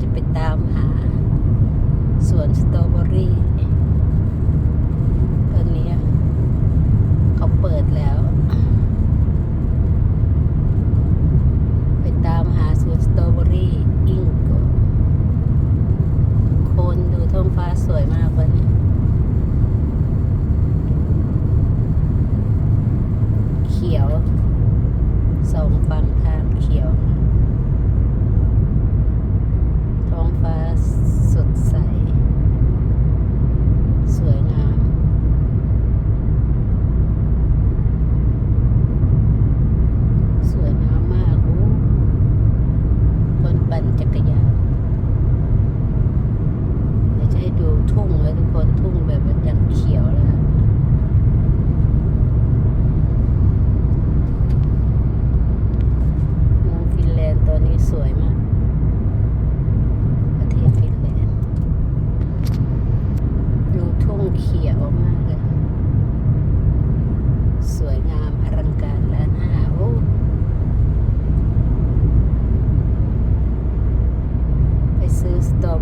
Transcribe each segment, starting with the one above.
จะไปตามหาสวนสตรอเบอรี่ตอนนี้เขาเปิดแล้ว ไปตามหาสวนสตรอเบอรี่อิงโกคนดูท้องฟ้าสวยมากวันนี้เขียวสองฝั่ง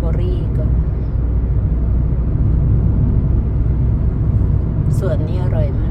บอรี่ก็ส่วนนี้อร่อยมาก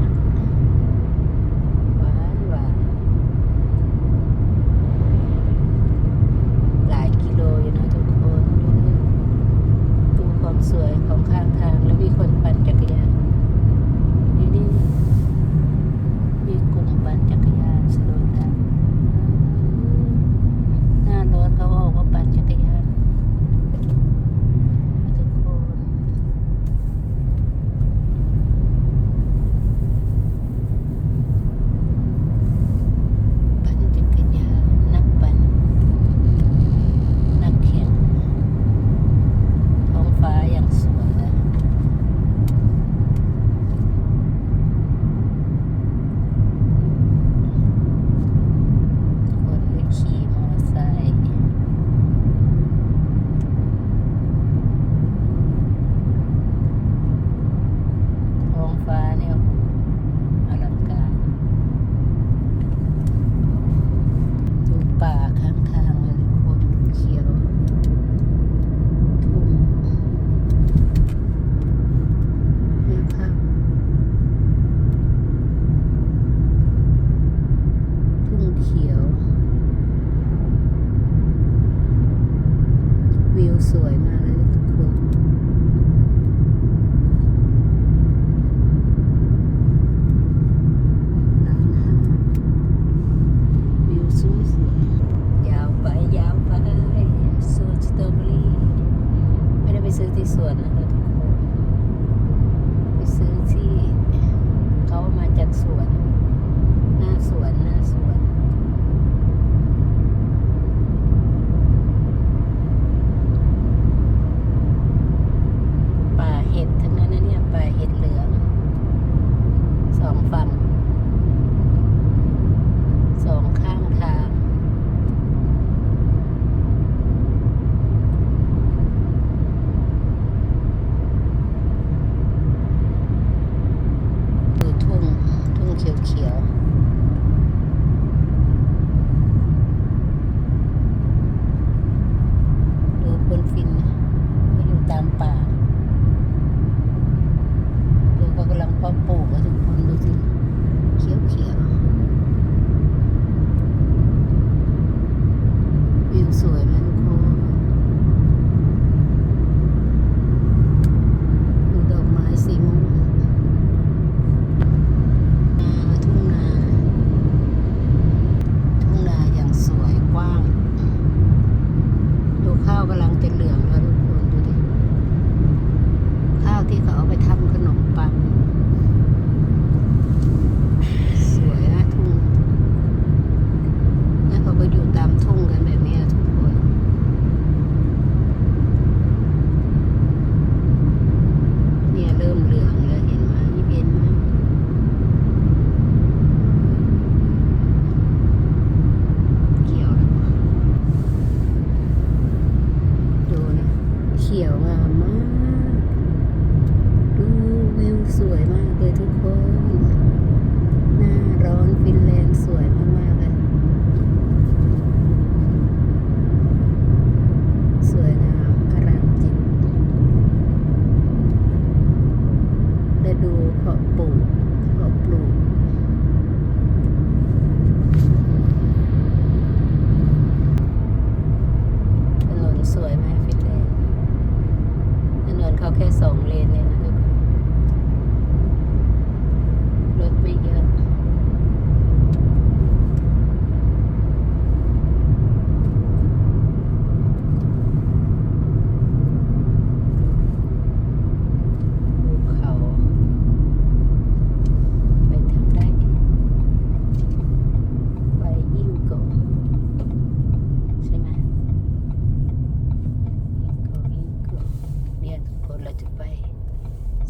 เราจะไป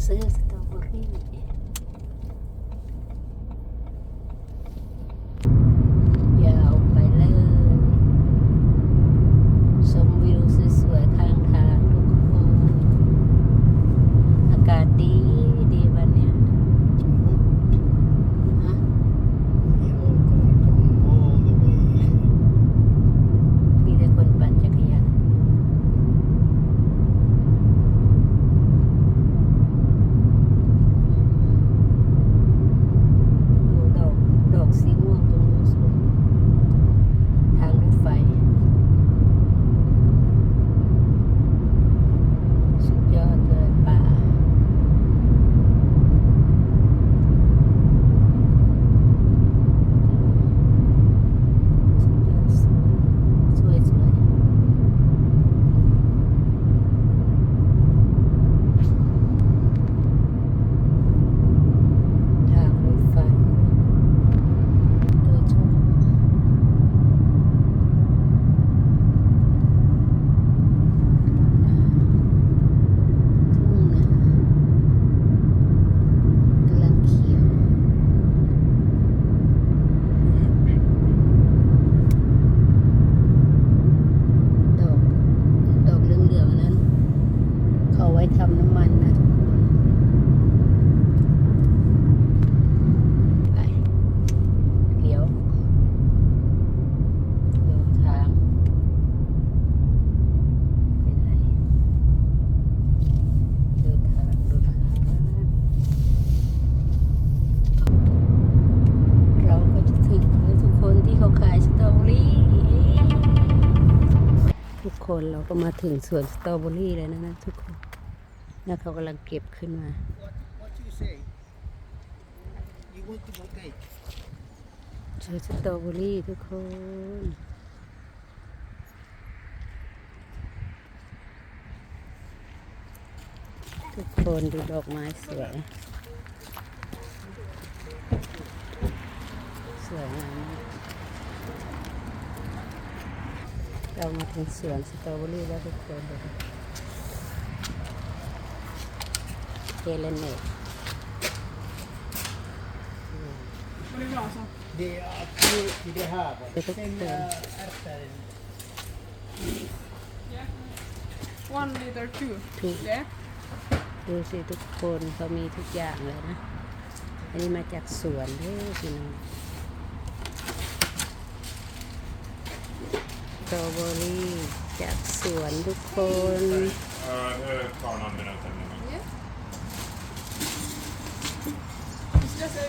ซื้อสตรอเบอรี่ยาวไปเลยชมวิวสวยๆข้างทางทุกคน อากาศดีดีวันเนี้ยฮะ มีแต่คนปั่นจักรยานดูดอก ดอกสีม่วงตรงนู้นสวยทางรถไฟ สุดยอดเลยป่า สวยสวยทางรถไฟเดินชมทุ่งนากำลังเขียว ดอก ดอกเหลืองๆนั้น เขาไว้ทำน้ำมันนะทุกคนไปเลี้ยวเดินทางไปไหนเดินทางเดินทางเราก็จะถึงแล้วทุกคนที่เขาขายสตรอเบอรี่ ทุ ก็มาถึงสวนสตรอเบอรี่แล้วนะนะทุกคนแล้วเขากำลังเก็บขึ้นมา What, what you you สวนสตรอเบอรี่ทุกคนทุกคนดูดอกไม้สวย สวยงามมาก เรามาถึงสวนสตรอเบอรี่แล้วทุกคนดูเฮเลนเนต Det är två i det här. va? Det är Sen toppen. äh, ärtor. One liter two. ถูก Yeah. ดูสิทุกคนเขามีทุกอย่างเลยนะ อันนี้มาจากสวนเด้อพี่น้อง ตรอเบอรี่จากสวนทุกคน Ja, det tar någon minut. eller något. It's just a